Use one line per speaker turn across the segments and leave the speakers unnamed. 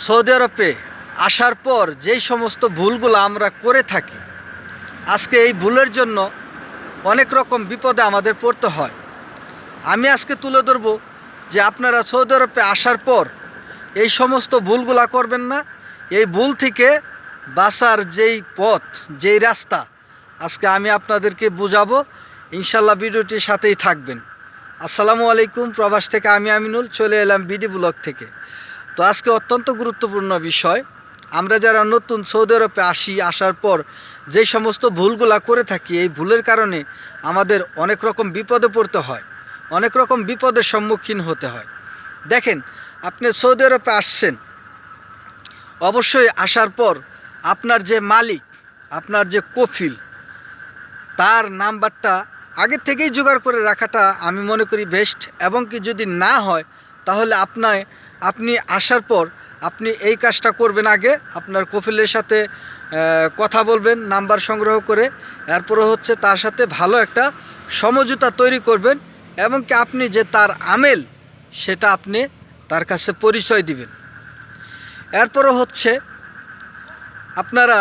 Saudi আরবে আসার পর যেই সমস্ত ভুলগুলো আমরা করে থাকি, আজকে এই ভুলের জন্য অনেক রকম বিপদে আমাদের পড়তে হয়। আমি আজকে তুলে ধরব যে আপনারা সৌদি আরবে আসার পর এই সমস্ত ভুলগুলা করবেন না। এই ভুল থেকে বাসার যেই পথ, যেই রাস্তা, আজকে আমি আপনাদেরকে বুঝাবো। ইনশাল্লাহ ভিডিওটির সাথেই থাকবেন। আসসালামু আলাইকুম, প্রবাস থেকে আমি আমিনুল, চলে এলাম বিডি ব্লগ থেকে। তো আজকে অত্যন্ত গুরুত্বপূর্ণ বিষয়। আমরা যারা নতুন সৌদি আরবে আসি, আসার পর যে সমস্ত ভুলগুলা করে থাকি, এই ভুলের কারণে আমাদের অনেক রকম বিপদে পড়তে হয়, অনেক রকম বিপদের সম্মুখীন হতে হয়। দেখেন, আপনি সৌদি আরবে আসছেন, অবশ্যই আসার পর আপনার যে মালিক, আপনার যে কফিল, তার নাম্বারটা আগে থেকেই জোগাড় করে রাখাটা আমি মনে করি বেস্ট এবং কি যদি না হয়, তাহলে আপনার আপনি আসার পর আপনি এই কাজটা করবেন আগে, আপনার কফিলের সাথে কথা বলবেন, নাম্বার সংগ্রহ করে, এরপরে হচ্ছে তার সাথে ভালো একটা সমঝোতা তৈরি করবেন এবং কি আপনি যে তার আমেল, সেটা আপনি তার কাছে পরিচয় দিবেন। এরপরও হচ্ছে আপনারা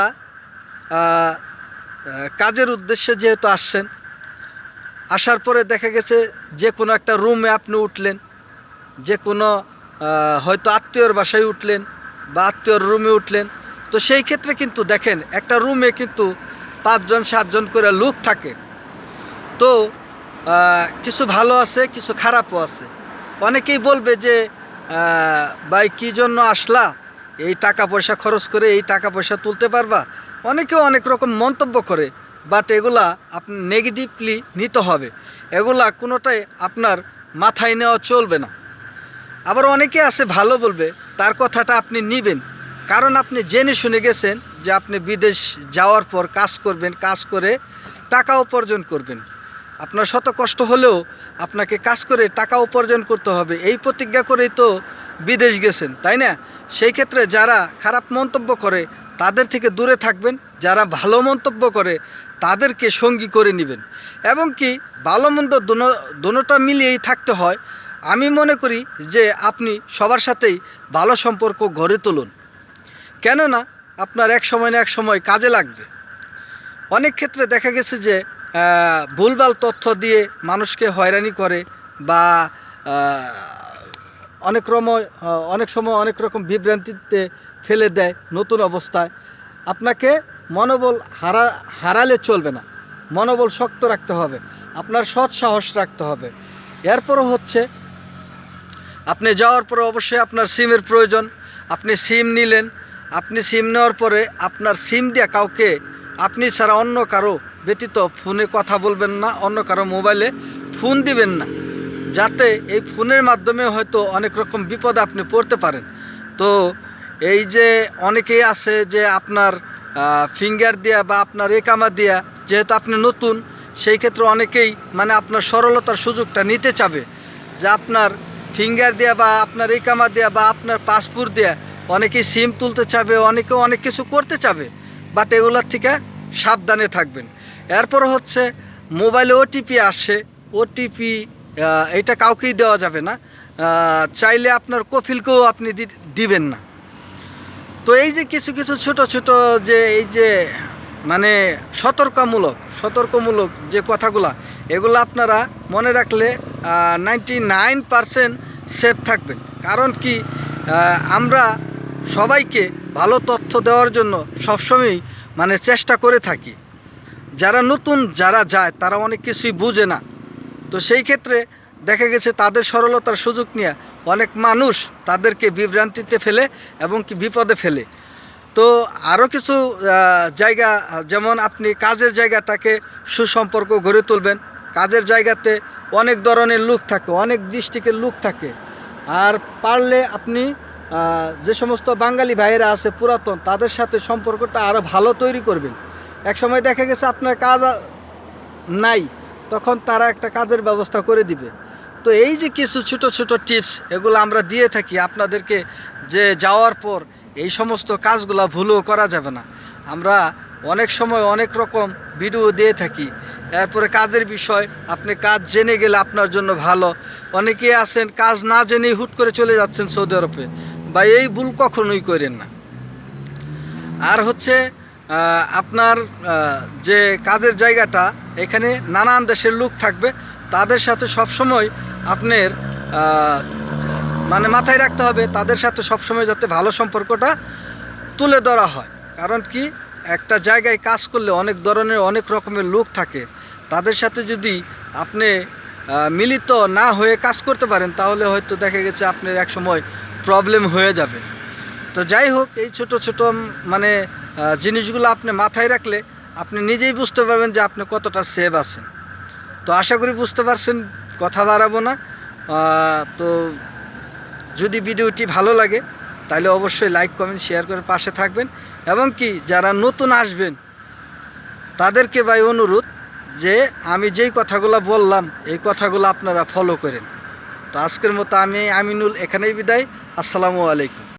কাজের উদ্দেশ্যে যেহেতু আসছেন, আসার পরে দেখা গেছে যে কোনো একটা রুমে আপনি উঠলেন, যে কোনো হয়তো আত্মীয়র বাসায় উঠলেন বা আত্মীয়র রুমে উঠলেন। তো সেই ক্ষেত্রে কিন্তু দেখেন, একটা রুমে কিন্তু পাঁচজন, সাতজন করে লোক থাকে। তো কিছু ভালো আছে, কিছু খারাপও আছে। অনেকেই বলবে যে ভাই, কী জন্য আসলা? এই টাকা পয়সা খরচ করে এই টাকা পয়সা তুলতে পারবা? অনেকেও অনেক রকম মন্তব্য করে বাট এগুলা আপনি নেগেটিভলি নিতে হবে। এগুলা কোনোটাই আপনার মাথায় নেওয়া চলবে না। আবার অনেকে আছে ভালো বলবে, তার কথাটা আপনি নিবেন। কারণ আপনি জেনে শুনে গেছেন যে আপনি বিদেশ যাওয়ার পর কাজ করবেন, কাজ করে টাকা উপার্জন করবেন। আপনার শত কষ্ট হলেও আপনাকে কাজ করে টাকা উপার্জন করতে হবে, এই প্রতিজ্ঞা করেই তো বিদেশ গেছেন, তাই না? সেই ক্ষেত্রে যারা খারাপ মন্তব্য করে, তাদের থেকে দূরে থাকবেন। যারা ভালো মন্তব্য করে, তাদেরকে সঙ্গী করে নেবেন। এবং কি, ভালো মন্দ দোনোটা মিলিয়েই থাকতে হয়। আমি মনে করি যে আপনি সবার সাথেই ভালো সম্পর্ক গড়ে তুলুন। কেননা আপনার এক সময় না এক সময় কাজে লাগবে। অনেক ক্ষেত্রে দেখা গেছে যে ভুলভাল তথ্য দিয়ে মানুষকে হয়রানি করে বা অনেক আহ, অনেক সময় অনেক রকম বিভ্রান্তিতে ফেলে দেয় নতুন অবস্থায়। আপনাকে মনোবল হারা হারালে চলবে না। মনোবল শক্ত রাখতে হবে। আপনার সৎ সাহস রাখতে হবে। এরপরও হচ্ছে আপনি যাওয়ার পরে অবশ্যই আপনার সিমের প্রয়োজন। আপনি সিম নিলেন, আপনি সিম নেওয়ার পরে আপনার সিম দিয়ে কাউকে, আপনি ছাড়া অন্য কারও ব্যতীত ফোনে কথা বলবেন না, অন্য কারও মোবাইলে ফোন দিবেন না। যাতে এই ফোনের মাধ্যমে হয়তো অনেক রকম বিপদে আপনি পড়তে পারেন। তো এই যে অনেকেই আছে যে আপনার ফিঙ্গার দেয়া বা আপনার একামা দেয়া যেহেতু আপনি নতুন, সেই ক্ষেত্রে অনেকেই মানে আপনার সরলতার সুযোগটা নিতে চাবে। যে আপনার ফিঙ্গার দেয়া বা আপনার একামা দেয়া বা আপনার পাসপোর্ট দেয়া অনেকেই সিম তুলতে চাবে, অনেকে অনেক কিছু করতে চাবে বাট এগুলোর থেকে সাবধানে থাকবেন। এরপর হচ্ছে মোবাইলে ওটিপি আসে ওটিপি এটা কাউকেই দেওয়া যাবে না। চাইলে আপনার কফিলকেও আপনি দিবেন না। তো এই যে কিছু কিছু ছোট ছোট যে, এই যে মানে সতর্কমূলক সতর্কমূলক যে কথাগুলা, এগুলো আপনারা মনে রাখলে নাইনটি নাইন পারসেন্ট সেফ থাকবেন। কারণ কি আমরা সবাইকে ভালো তথ্য দেওয়ার জন্য সবসময়ই মানে চেষ্টা করে থাকি। যারা নতুন, যারা যায়, তারা অনেক কিছুই বুঝে না। তো সেই ক্ষেত্রে দেখা গেছে তাদের সরলতার সুযোগ নিয়ে অনেক মানুষ তাদেরকে বিভ্রান্তিতে ফেলে এবং কি বিপদে ফেলে। তো আরও কিছু জায়গা, যেমন আপনি কাজের জায়গাটাকে সুসম্পর্ক গড়ে তুলবেন। কাজের জায়গাতে অনেক ধরনের লোক থাকে, অনেক ডিস্ট্রিক্টের লোক থাকে। আর পারলে আপনি যে সমস্ত বাঙালি ভাইয়েরা আছে পুরাতন, তাদের সাথে সম্পর্কটা আরও ভালো তৈরি করবেন। এক সময় দেখা গেছে আপনার কাজ নাই, তখন তারা একটা কাজের ব্যবস্থা করে দিবে। তো এই যে কিছু ছোট ছোট টিপস, এগুলো আমরা দিয়ে থাকি আপনাদেরকে যে যাওয়ার পর এই সমস্ত কাজগুলো ভুলও করা যাবে না। আমরা অনেক সময় অনেক রকম ভিডিও দিয়ে থাকি। এরপরে কাজের বিষয়, আপনি কাজ জেনে গেলে আপনার জন্য ভালো। অনেকে আছেন, কাজ না জেনেই হুট করে চলে যাচ্ছেন সৌদি আরবে। বা এই ভুল কখনোই করেন না। আর হচ্ছে আপনার যে কাজের জায়গাটা, এখানে নানান দেশের লোক থাকবে। তাদের সাথে সবসময় আপনার মানে মাথায় রাখতে হবে, তাদের সাথে সবসময় যাতে ভালো সম্পর্কটা তুলে ধরা হয়। কারণ কি? একটা জায়গায় কাজ করলে অনেক ধরনের, অনেক রকমের লোক থাকে। তাদের সাথে যদি আপনি মিলিত না হয়ে কাজ করতে পারেন, তাহলে হয়তো দেখা গেছে আপনার এক সময় প্রবলেম হয়ে যাবে। তো যাই হোক, এই ছোট ছোট মানে জিনিসগুলো আপনি মাথায় রাখলে আপনি নিজেই বুঝতে পারবেন যে আপনি কতটা সেভ আছেন। তো আশা করি বুঝতে পারছেন, কথা বাড়াবো না। তো যদি ভিডিওটি ভালো লাগে, তাহলে অবশ্যই লাইক কমেন্ট শেয়ার করে পাশে থাকবেন। এবং কি, যারা নতুন আসবেন, তাদেরকে ভাই অনুরোধ যে আমি যেই কথাগুলো বললাম, এই কথাগুলো আপনারা ফলো করেন। তো আজকের মতো আমি আমিনুল এখানেই বিদায়। আসসালামু আলাইকুম।